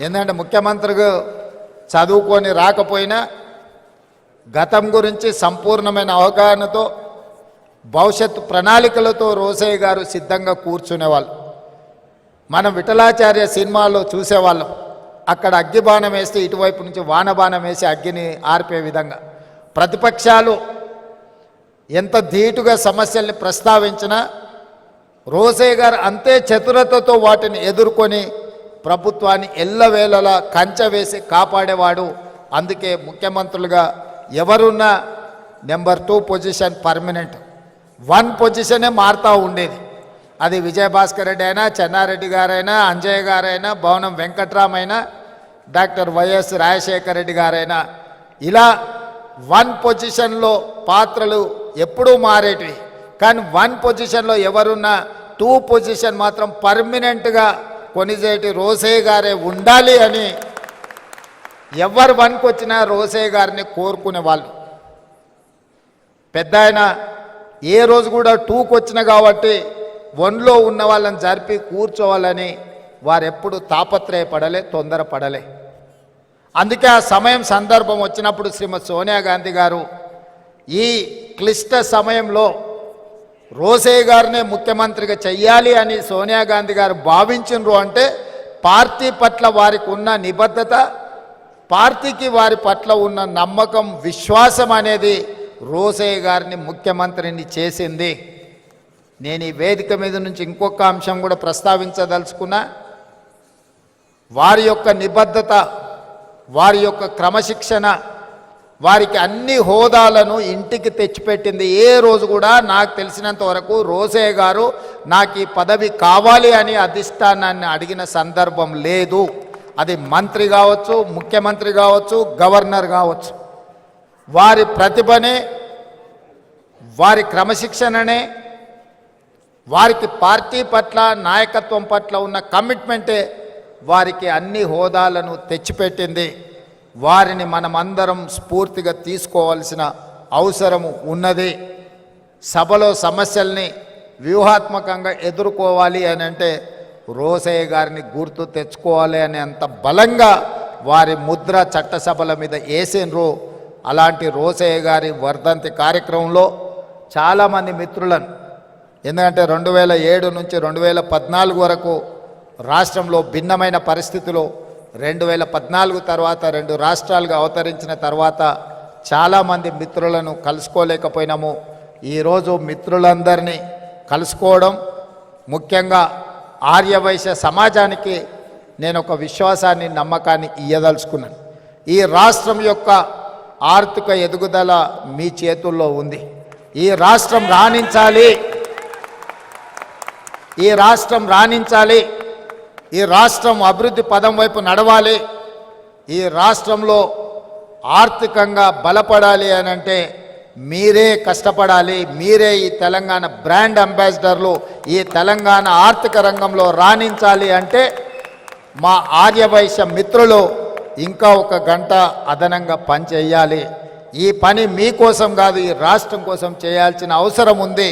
ఎందుకంటే ముఖ్యమంత్రిగా చదువుకొని రాకపోయినా గతం గురించి సంపూర్ణమైన అవగాహనతో భవిష్యత్తు ప్రణాళికలతో రోసయ్య గారు సిద్ధంగా కూర్చునేవాళ్ళు. మనం విఠలాచార్య సినిమాలో చూసేవాళ్ళం. అక్కడ అగ్గి బాణం వేస్తే ఇటువైపు నుంచి వానబాణం వేసి అగ్గిని ఆర్పే విధంగా. ప్రతిపక్షాలు ఎంత ధీటుగా సమస్యల్ని ప్రస్తావించినా రోసయ్య గారు అంతే చతురతతో వాటిని ఎదుర్కొని ప్రభుత్వాన్ని ఎల్లవేళలా కంచె వేసి కాపాడేవాడు. అందుకే ముఖ్యమంత్రులుగా ఎవరున్నా number two position permanent. One పొజిషనే మారుతూ ఉండేది. అది విజయభాస్కర్ రెడ్డి అయినా చెన్నారెడ్డి గారైనా అంజయ్య గారైనా భవనం వెంకట్రామైనా డాక్టర్ వైఎస్ రాజశేఖర రెడ్డి గారైనా. ఇలా వన్ పొజిషన్లో పాత్రలు ఎప్పుడూ మారేటివి. కానీ వన్ పొజిషన్లో ఎవరున్నా టూ పొజిషన్ మాత్రం పర్మనెంట్గా కొనిజేటి రోసయ్య గారే ఉండాలి అని ఎవరు వన్కి వచ్చినా గారిని కోరుకునే వాళ్ళు. పెద్ద ఆయన ఏ రోజు కూడా టూకి వచ్చిన కాబట్టి వన్లో ఉన్న వాళ్ళని జరిపి కూర్చోవాలని వారెప్పుడు తాపత్రయపడలే తొందరపడలే. అందుకే ఆ సమయం సందర్భం వచ్చినప్పుడు శ్రీమతి సోనియా గాంధీ గారు ఈ క్లిష్ట సమయంలో రోసే గారినే ముఖ్యమంత్రిగా చెయ్యాలి అని సోనియా గాంధీ గారు భావించినరు అంటే పార్టీ పట్ల వారికి ఉన్న నిబద్ధత పార్టీకి వారి పట్ల ఉన్న నమ్మకం విశ్వాసం అనేది రోసయ్య గారిని ముఖ్యమంత్రిని చేసింది. నేను ఈ వేదిక మీద నుంచి ఇంకొక అంశం కూడా ప్రస్తావించదలుచుకున్నా. వారి యొక్క నిబద్ధత వారి యొక్క క్రమశిక్షణ వారికి అన్ని హోదాలను ఇంటికి తెచ్చిపెట్టింది. ఏ రోజు కూడా నాకు తెలిసినంత వరకు రోసే గారు నాకు ఈ పదవి కావాలి అని అధిష్టానాన్ని అడిగిన సందర్భం లేదు. అది మంత్రి కావచ్చు ముఖ్యమంత్రి కావచ్చు గవర్నర్ కావచ్చు. వారి ప్రతిభనే వారి క్రమశిక్షణనే వారికి పార్టీ పట్ల నాయకత్వం పట్ల ఉన్న కమిట్మెంటే వారికి అన్ని హోదాలను తెచ్చిపెట్టింది. వారిని మనమందరం స్ఫూర్తిగా తీసుకోవాల్సిన అవసరము ఉన్నది. సభలో సమస్యల్ని వ్యూహాత్మకంగా ఎదుర్కోవాలి అని అంటే రోసయ్య గారిని గుర్తు తెచ్చుకోవాలి అని అంత బలంగా వారి ముద్ర చట్టసభల మీద వేసినరు అలాంటి రోసయ్య గారి వర్ధంతి కార్యక్రమంలో చాలామంది మిత్రులను ఎందుకంటే రెండు వేల ఏడు నుంచి రెండు వేల పద్నాలుగు వరకు రాష్ట్రంలో భిన్నమైన పరిస్థితిలో రెండు వేల పద్నాలుగు తర్వాత రెండు రాష్ట్రాలుగా అవతరించిన తర్వాత చాలామంది మిత్రులను కలుసుకోలేకపోయినాము. ఈరోజు మిత్రులందరినీ కలుసుకోవడం ముఖ్యంగా ఆర్యవైశ్య సమాజానికి నేను ఒక విశ్వాసాన్ని నమ్మకాన్ని ఇయ్యదలుచుకున్నాను. ఈ రాష్ట్రం యొక్క ఆర్థిక ఎదుగుదల మీ చేతుల్లో ఉంది. ఈ రాష్ట్రం రాణించాలి. ఈ రాష్ట్రం రాణించాలి. ఈ రాష్ట్రం అభివృద్ధి పదం వైపు నడవాలి ఈ రాష్ట్రంలో ఆర్థికంగా బలపడాలి అని అంటే మీరే కష్టపడాలి మీరే ఈ తెలంగాణ బ్రాండ్ అంబాసిడర్లు ఈ తెలంగాణ ఆర్థిక రంగంలో రాణించాలి అంటే మా ఆర్యవైశ్య మిత్రులు ఇంకా ఒక గంట అదనంగా పని చేయాలి. ఈ పని మీకోసం కాదు ఈ రాష్ట్రం కోసం చేయాల్సిన అవసరం ఉంది.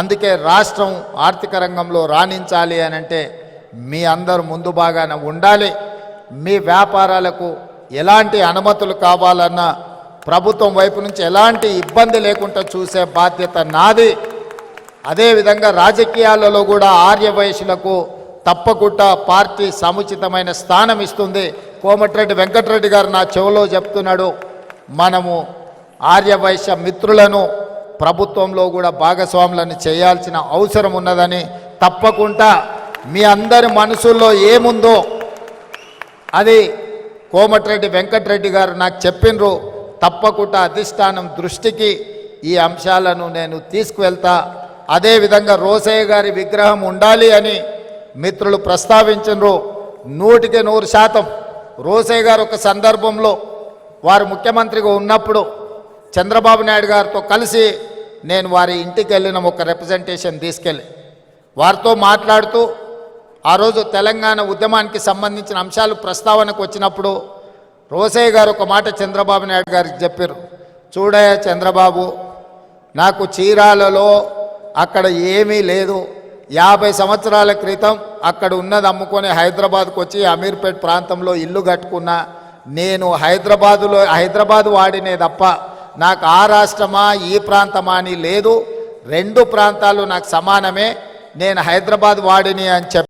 అందుకే రాష్ట్రం ఆర్థిక రంగంలో రాణించాలి అని అంటే మీ అందరూ ముందు బాగాన ఉండాలి. మీ వ్యాపారాలకు ఎలాంటి అనుమతులు కావాలన్నా ప్రభుత్వం వైపు నుంచి ఎలాంటి ఇబ్బంది లేకుండా చూసే బాధ్యత నాది. అదేవిధంగా రాజకీయాలలో కూడా ఆర్యవయసులకు తప్పకుండా పార్టీ సముచితమైన స్థానం ఇస్తుంది. కోమటిరెడ్డి వెంకటరెడ్డి గారు నా చెవిలో చెప్తున్నాడు మనము ఆర్యవైశ్య మిత్రులను ప్రభుత్వంలో కూడా భాగస్వాములను చేయాల్సిన అవసరం ఉన్నదని తప్పకుండా మీ అందరి మనసుల్లో ఏముందో అది కోమటిరెడ్డి వెంకటరెడ్డి గారు నాకు చెప్పినరు. తప్పకుండా అధిష్టానం దృష్టికి ఈ అంశాలను నేను తీసుకువెళ్తా. అదేవిధంగా రోసయ్య గారి విగ్రహం ఉండాలి అని మిత్రులు ప్రస్తావించరు నూటికి నూరు శాతం రోసయ్య గారు ఒక సందర్భంలో వారు ముఖ్యమంత్రిగా ఉన్నప్పుడు చంద్రబాబు నాయుడు గారితో కలిసి నేను వారి ఇంటికి వెళ్ళిన ఒక రిప్రజెంటేషన్ తీసుకెళ్ళి వారితో మాట్లాడుతూ ఆ రోజు తెలంగాణ ఉద్యమానికి సంబంధించిన అంశాలు ప్రస్తావనకు వచ్చినప్పుడు రోసయ్య గారు ఒక మాట చంద్రబాబు నాయుడు గారికి చెప్పారు. చూడయ్య చంద్రబాబు నాకు చీరాలలో అక్కడ ఏమీ లేదు. యాభై సంవత్సరాల క్రితం అక్కడ ఉన్నది అమ్ముకొని హైదరాబాద్కు వచ్చి అమీర్పేట్ ప్రాంతంలో ఇల్లు కట్టుకున్నా. నేను హైదరాబాదులో హైదరాబాద్ వాడినే తప్ప నాకు ఆ రాష్ట్రమా ఈ ప్రాంతమా అని లేదు. రెండు ప్రాంతాలు నాకు సమానమే. నేను హైదరాబాద్ వాడిని అని చెప్పి